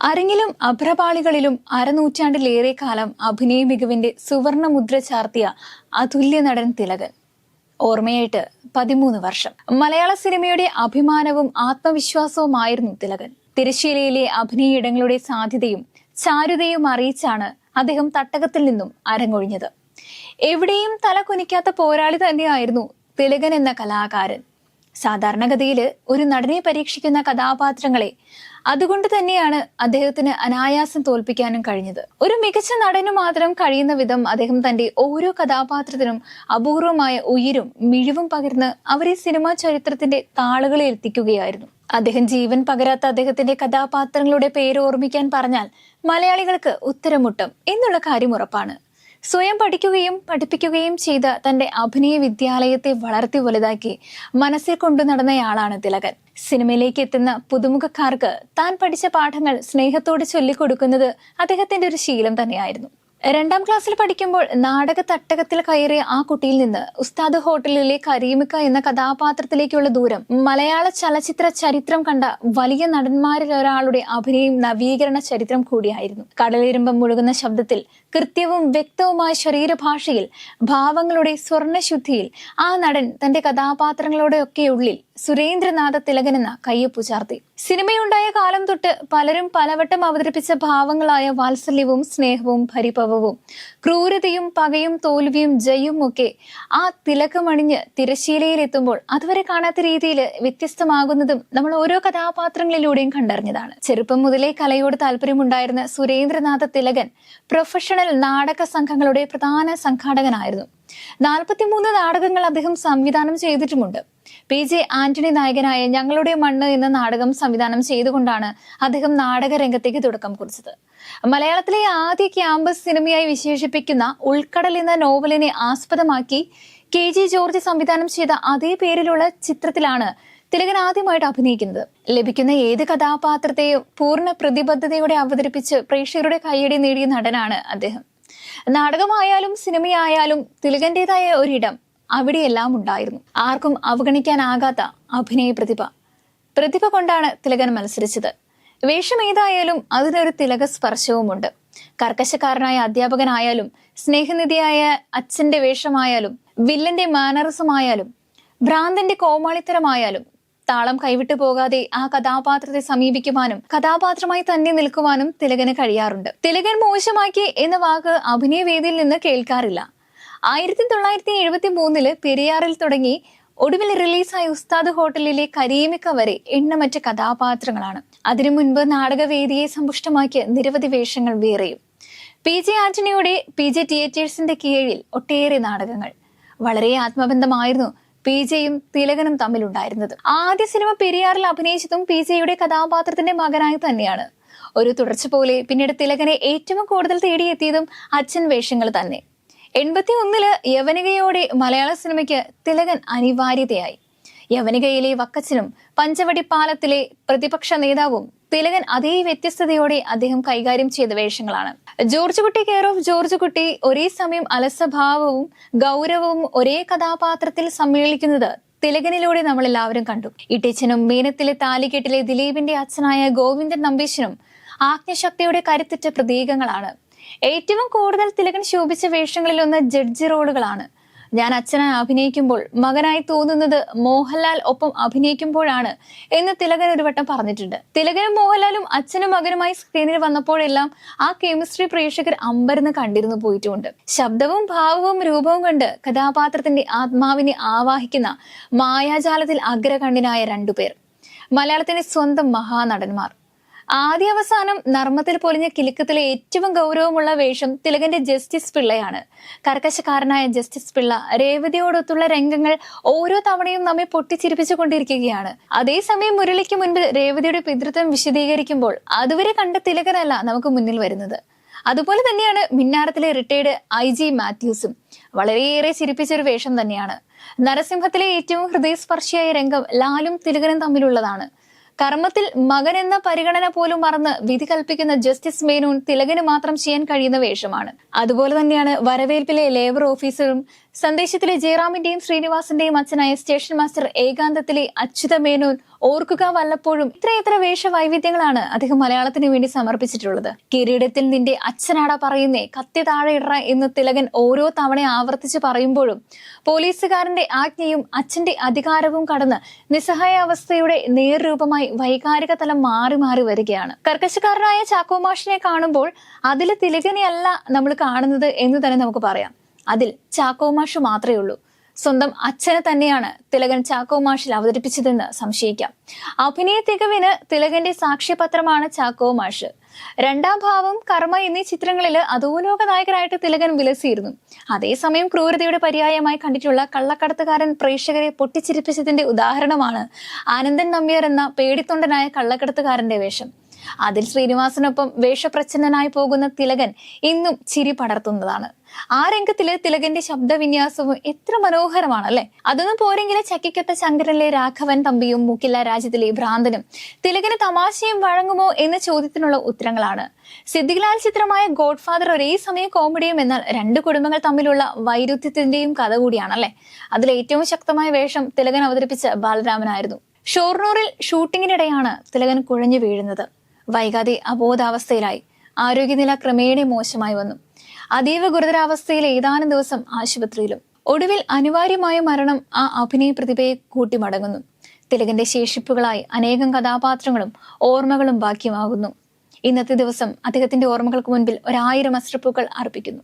അരങ്ങിലും അഭ്രപാളികളിലും അരനൂറ്റാണ്ടിലേറെ കാലം അഭിനയ മികവിന്റെ സുവർണ മുദ്ര ചാർത്തിയ അതുല്യ നടൻ തിലകൻ. ഓർമ്മയായിട്ട് പതിമൂന്ന് വർഷം. മലയാള സിനിമയുടെ അഭിമാനവും ആത്മവിശ്വാസവുമായിരുന്നു തിലകൻ. തിരശ്ശീലയിലെ അഭിനയയിടങ്ങളുടെ സാധ്യതയും ചാരുതയും അറിയിച്ചാണ് അദ്ദേഹം തട്ടകത്തിൽ നിന്നും അരങ്ങൊഴിഞ്ഞത്. എവിടെയും തല കുനിക്കാത്ത പോരാളി തന്നെയായിരുന്നു തിലകൻ എന്ന കലാകാരൻ. സാധാരണഗതിയിൽ ഒരു നടനെ പരീക്ഷിക്കുന്ന കഥാപാത്രങ്ങളെ. അതുകൊണ്ട് തന്നെയാണ് അദ്ദേഹത്തിന് അനായാസം തോൽപ്പിക്കാനും കഴിഞ്ഞത്. ഒരു മികച്ച നടനു മാത്രം കഴിയുന്ന വിധം അദ്ദേഹം തന്റെ ഓരോ കഥാപാത്രത്തിനും അപൂർവമായ ഉയരും മിഴിവും പകർന്ന് അവരെ സിനിമാ ചരിത്രത്തിന്റെ താളുകളിൽ എത്തിക്കുകയായിരുന്നു. അദ്ദേഹം ജീവൻ പകരാത്ത അദ്ദേഹത്തിന്റെ കഥാപാത്രങ്ങളുടെ പേര് ഓർമ്മിക്കാൻ പറഞ്ഞാൽ മലയാളികൾക്ക് ഉത്തരമുട്ടും. എന്നുള്ള കാര്യം ഉറപ്പാണ്. സ്വയം പഠിക്കുകയും പഠിപ്പിക്കുകയും ചെയ്ത തന്റെ അഭിനയ വിദ്യാലയത്തെ വളർത്തി വലുതാക്കി മനസ്സിൽ കൊണ്ടു നടന്നയാളാണ് തിലകൻ. സിനിമയിലേക്ക് എത്തുന്ന പുതുമുഖക്കാർക്ക് താൻ പഠിച്ച പാഠങ്ങൾ സ്നേഹത്തോടെ ചൊല്ലിക്കൊടുക്കുന്നത് അദ്ദേഹത്തിന്റെ ഒരു ശീലം തന്നെയായിരുന്നു. രണ്ടാം ക്ലാസ്സിൽ പഠിക്കുമ്പോൾ നാടക തട്ടകത്തിൽ കയറിയ ആ കുട്ടിയിൽ നിന്ന് ഉസ്താദ് ഹോട്ടലിലെ കരീമിക്ക എന്ന കഥാപാത്രത്തിലേക്കുള്ള ദൂരം മലയാള ചലച്ചിത്ര ചരിത്രം കണ്ട വലിയ നടന്മാരിൽ ഒരാളുടെ അഭിനയം നവീകരണ ചരിത്രം കൂടിയായിരുന്നു. കടലിരുമ്പം മുഴുകുന്ന ശബ്ദത്തിൽ കൃത്യവും വ്യക്തവുമായ ശരീരഭാഷയിൽ ഭാവങ്ങളുടെ സ്വർണശുദ്ധിയിൽ ആ നടൻ തന്റെ കഥാപാത്രങ്ങളോടെയൊക്കെ ഉള്ളിൽ സുരേന്ദ്രനാഥ തിലകൻ എന്ന കയ്യൊപ്പു സിനിമയുണ്ടായ കാലം തൊട്ട് പലരും പലവട്ടം അവതരിപ്പിച്ച ഭാവങ്ങളായ വാത്സല്യവും സ്നേഹവും പരിഭവവും. ക്രൂരതയും പകയും തോൽവിയും ജയും ഒക്കെ ആ തിലക്കമണിഞ്ഞ് തിരശീലയിലെത്തുമ്പോൾ അതുവരെ കാണാത്ത രീതിയിൽ വ്യത്യസ്തമാകുന്നതും നമ്മൾ ഓരോ കഥാപാത്രങ്ങളിലൂടെയും കണ്ടറിഞ്ഞതാണ്. ചെറുപ്പം മുതലേ കലയോട് താല്പര്യമുണ്ടായിരുന്ന സുരേന്ദ്രനാഥ തിലകൻ പ്രൊഫഷണൽ നാടക സംഘങ്ങളുടെ പ്രധാന സംഘാടകനായിരുന്നു. നാൽപ്പത്തിമൂന്ന് നാടകങ്ങൾ അദ്ദേഹം സംവിധാനം ചെയ്തിട്ടുമുണ്ട്. പി ജെ ആന്റണി നായകനായ ഞങ്ങളുടെ മണ്ണ് എന്ന നാടകം സംവിധാനം ചെയ്തുകൊണ്ടാണ് അദ്ദേഹം നാടക രംഗത്തേക്ക് തുടക്കം കുറിച്ചത്. മലയാളത്തിലെ ആദ്യ ക്യാമ്പസ് സിനിമയായി വിശേഷിപ്പിക്കുന്ന ഉൾക്കടൽ എന്ന നോവലിനെ ആസ്പദമാക്കി കെ ജി ജോർജ് സംവിധാനം ചെയ്ത അതേ പേരിലുള്ള ചിത്രത്തിലാണ് തിലകൻ ആദ്യമായിട്ട് അഭിനയിക്കുന്നത്. ലഭിക്കുന്ന ഏത് കഥാപാത്രത്തെയും പൂർണ പ്രതിബദ്ധതയോടെ അവതരിപ്പിച്ച് പ്രേക്ഷകരുടെ കൈയടി നേടിയ നടനാണ് അദ്ദേഹം. നാടകമായാലും സിനിമയായാലും തിലകന്റേതായ ഒരിടം അവിടെയെല്ലാം ഉണ്ടായിരുന്നു. ആർക്കും അവഗണിക്കാനാകാത്ത അഭിനയ പ്രതിഭ. പ്രതിഭ കൊണ്ടാണ് തിലകൻ മത്സരിച്ചത്. വേഷം ഏതായാലും അതിനൊരു തിലക സ്പർശവുമുണ്ട്. കർക്കശക്കാരനായ അധ്യാപകനായാലും സ്നേഹനിധിയായ അച്ഛന്റെ വേഷമായാലും വില്ലന്റെ മാനറിസമായാലും ഭ്രാന്തന്റെ കോമാളിത്തരമായാലും താളം കൈവിട്ടു പോകാതെ ആ കഥാപാത്രത്തെ സമീപിക്കുവാനും കഥാപാത്രമായി തന്നെ നിൽക്കുവാനും തിലകന് കഴിയാറുണ്ട്. തിലകൻ മോശമാക്കി എന്ന വാക്ക് അഭിനയവേദിയിൽ നിന്ന് കേൾക്കാറില്ല. ആയിരത്തി തൊള്ളായിരത്തി എഴുപത്തി മൂന്നിൽ പെരിയാറിൽ തുടങ്ങി ഒടുവിൽ റിലീസായ ഉസ്താദ് ഹോട്ടലിലെ കരീമിക്ക വരെ എണ്ണമറ്റ കഥാപാത്രങ്ങളാണ്. അതിനു മുൻപ് നാടകവേദിയെ സമ്പുഷ്ടമാക്കിയ നിരവധി വേഷങ്ങൾ വേറെയും. പി ജെ ആന്റണിയുടെ പി ജെ തിയേറ്റേഴ്സിന്റെ കീഴിൽ ഒട്ടേറെ നാടകങ്ങൾ. വളരെ ആത്മബന്ധമായിരുന്നു പി ജെയും തിലകനും തമ്മിലുണ്ടായിരുന്നത്. ആദ്യ സിനിമ പെരിയാറിൽ അഭിനയിച്ചതും പി ജെയുടെ കഥാപാത്രത്തിന്റെ മകനായി തന്നെയാണ്. ഒരു തുടർച്ച പോലെ പിന്നീട് തിലകനെ ഏറ്റവും കൂടുതൽ തേടിയെത്തിയതും അച്ഛൻ വേഷങ്ങൾ തന്നെ. എൺപത്തി ഒന്നിൽ യവനികയോടെ മലയാള സിനിമയ്ക്ക് തിലകൻ അനിവാര്യതയായി. യവനികയിലെ വക്കച്ചനും പഞ്ചവടി പാലത്തിലെ പ്രതിപക്ഷ നേതാവും തിലകൻ അതേ വ്യത്യസ്തതയോടെ അദ്ദേഹം കൈകാര്യം ചെയ്ത വേഷങ്ങളാണ്. George Kutty care of George Kutty ഒരേ സമയം അലസഭാവവും ഗൗരവവും ഒരേ കഥാപാത്രത്തിൽ സമ്മേളിക്കുന്നത് തിലകനിലൂടെ നമ്മൾ എല്ലാവരും കണ്ടു. ഇട്ടിച്ചനും മീനത്തിലെ താലികെട്ടിലെ ദിലീപിന്റെ അച്ഛനായ ഗോവിന്ദൻ നമ്പീശനും ആജ്ഞശക്തിയുടെ കരുത്തുറ്റ പ്രതീകങ്ങളാണ്. ഏറ്റവും കൂടുതൽ തിലകൻ ശോഭിച്ച വേഷങ്ങളിൽ ഒന്ന് ജഡ്ജി റോളുകളാണ്. ഞാൻ അച്ഛനെ അഭിനയിക്കുമ്പോൾ മകനായി തോന്നുന്നത് മോഹൻലാൽ ഒപ്പം അഭിനയിക്കുമ്പോഴാണ് എന്ന് തിലകൻ ഒരു വട്ടം പറഞ്ഞിട്ടുണ്ട്. തിലകനും മോഹൻലാലും അച്ഛനും മകനുമായി സ്ക്രീനിൽ വന്നപ്പോഴെല്ലാം ആ കെമിസ്ട്രി പ്രേക്ഷകർ അമ്പരന്ന് കണ്ടിരുന്നു പോയിട്ടുമുണ്ട് ശബ്ദവും ഭാവവും രൂപവും കണ്ട് കഥാപാത്രത്തിന്റെ ആത്മാവിനെ ആവാഹിക്കുന്ന മായാജാലത്തിൽ അഗ്രകണ്ഠനായ രണ്ടുപേർ. മലയാളത്തിന്റെ സ്വന്തം മഹാനടന്മാർ. ആദ്യ അവസാനം നർമ്മത്തിൽ പൊലിഞ്ഞ കിലുക്കത്തിലെ ഏറ്റവും ഗൗരവമുള്ള വേഷം തിലകന്റെ ജസ്റ്റിസ് പിള്ളയാണ്. കർക്കശക്കാരനായ ജസ്റ്റിസ് പിള്ള രേവതിയോടൊത്തുള്ള രംഗങ്ങൾ ഓരോ തവണയും നമ്മെ പൊട്ടിച്ചിരിപ്പിച്ചു കൊണ്ടിരിക്കുകയാണ്. അതേസമയം മുരളിക്ക് മുൻപ് രേവതിയുടെ പിതൃത്വം വിശദീകരിക്കുമ്പോൾ അതുവരെ കണ്ട തിലകനല്ല നമുക്ക് മുന്നിൽ വരുന്നത്. അതുപോലെ തന്നെയാണ് മിന്നാരത്തിലെ റിട്ടയർഡ് ഐ ജി മാത്യൂസും. വളരെയേറെ ചിരിപ്പിച്ചൊരു വേഷം തന്നെയാണ്. നരസിംഹത്തിലെ ഏറ്റവും ഹൃദയസ്പർശിയായ രംഗം ലാലും തിലകനും തമ്മിലുള്ളതാണ്. കർമ്മത്തിൽ മകൻ എന്ന പരിഗണന പോലും മറന്ന് വിധി കൽപ്പിക്കുന്ന ജസ്റ്റിസ് മേനോൻ തിലകന് മാത്രം ചെയ്യാൻ കഴിയുന്ന വേഷമാണ്. അതുപോലെ തന്നെയാണ് വരവേൽപ്പിലെ ലേബർ ഓഫീസറും സന്ദേശത്തിലെ ജയറാമിന്റെയും ശ്രീനിവാസിന്റെയും അച്ഛനായ സ്റ്റേഷൻ മാസ്റ്റർ ഏകാന്തത്തിലെ അച്യുത മേനോൻ ഓർക്കുക വല്ലപ്പോഴും ഇത്രയെത്ര വേഷ വൈവിധ്യങ്ങളാണ് അദ്ദേഹം മലയാളത്തിന് വേണ്ടി സമർപ്പിച്ചിട്ടുള്ളത്. കിരീടത്തിൽ നിന്റെ അച്ഛനാടാ പറയുന്നേ കത്തി താഴെ ഇടറ എന്ന് തിലകൻ ഓരോ തവണ ആവർത്തിച്ച് പറയുമ്പോഴും പോലീസുകാരന്റെ ആജ്ഞയും അച്ഛന്റെ അധികാരവും കടന്ന് നിസ്സഹായ അവസ്ഥയുടെ നേർരൂപമായി വൈകാരിക തലം മാറി മാറി വരികയാണ്. കർക്കശക്കാരനായ ചാക്കോമാഷിനെ കാണുമ്പോൾ അതിലെ തിലകനെയല്ല നമ്മൾ കാണുന്നത് എന്ന് തന്നെ നമുക്ക് പറയാം. അതിൽ ചാക്കോമാഷ് മാത്രമേ ഉള്ളൂ. സ്വന്തം അച്ഛനെ തന്നെയാണ് തിലകൻ ചാക്കോമാഷിൽ അവതരിപ്പിച്ചതെന്ന് സംശയിക്കാം. അഭിനയ തികവിന് തിലകന്റെ സാക്ഷ്യപത്രമാണ് ചാക്കോമാഷ്. രണ്ടാം ഭാവം കർമ്മ എന്നീ ചിത്രങ്ങളിൽ അധോലോക നായകനായിട്ട് തിലകൻ വിലസിയിരുന്നു. അതേസമയം ക്രൂരതയുടെ പര്യായമായി കണ്ടിട്ടുള്ള കള്ളക്കടത്തുകാരൻ പ്രേക്ഷകരെ പൊട്ടിച്ചിരിപ്പിച്ചതിന്റെ ഉദാഹരണമാണ് ആനന്ദൻ നമ്പ്യാർ എന്ന പേടിത്തൊണ്ടനായ കള്ളക്കടത്തുകാരന്റെ വേഷം. അതിൽ ശ്രീനിവാസനൊപ്പം വേഷപ്രച്ഛന്നനായി പോകുന്ന തിലകൻ ഇന്നും ചിരി പടർത്തുന്നതാണ്. ആ രംഗത്തിൽ തിലകന്റെ ശബ്ദവിന്യാസവും എത്ര മനോഹരമാണ് അല്ലെ അതൊന്നും പോരെങ്കിലും ചക്കിക്കത്ത ശങ്കരനിലെ രാഘവൻ തമ്പിയും മുക്കില്ല രാജ്യത്തിലെ ഭ്രാന്തനും തിലകന് തമാശയും വഴങ്ങുമോ എന്ന ചോദ്യത്തിനുള്ള ഉത്തരങ്ങളാണ്. സിദ്ദിഖ്ലാൽ ചിത്രമായ ഗോഡ് ഫാദർ ഒരേ സമയം കോമഡിയും എന്നാൽ രണ്ട് കുടുംബങ്ങൾ തമ്മിലുള്ള വൈരുദ്ധ്യത്തിന്റെയും കഥ കൂടിയാണല്ലേ? അതിൽ ഏറ്റവും ശക്തമായ വേഷം തിലകൻ അവതരിപ്പിച്ച ബാലരാമനായിരുന്നു. ഷോർണൂറിൽ ഷൂട്ടിങ്ങിനിടെയാണ് തിലകൻ കുഴഞ്ഞു വീഴുന്നത്. വൈകാതെ അബോധാവസ്ഥയിലായി. ആരോഗ്യനില ക്രമേണ മോശമായി വന്നു. അതീവ ഗുരുതരാവസ്ഥയിൽ ഏതാനും ദിവസം ആശുപത്രിയിലും. ഒടുവിൽ അനിവാര്യമായ മരണം ആ അഭിനയ പ്രതിഭയെ കൂട്ടിമടങ്ങുന്നു. തിലകന്റെ ശേഷിപ്പുകളായി അനേകം കഥാപാത്രങ്ങളും ഓർമ്മകളും ബാക്കിയുമാകുന്നു ഇന്നത്തെ ദിവസം അദ്ദേഹത്തിന്റെ ഓർമ്മകൾക്ക് മുൻപിൽ ഒരായിരം അശ്രപ്പുകൾ അർപ്പിക്കുന്നു.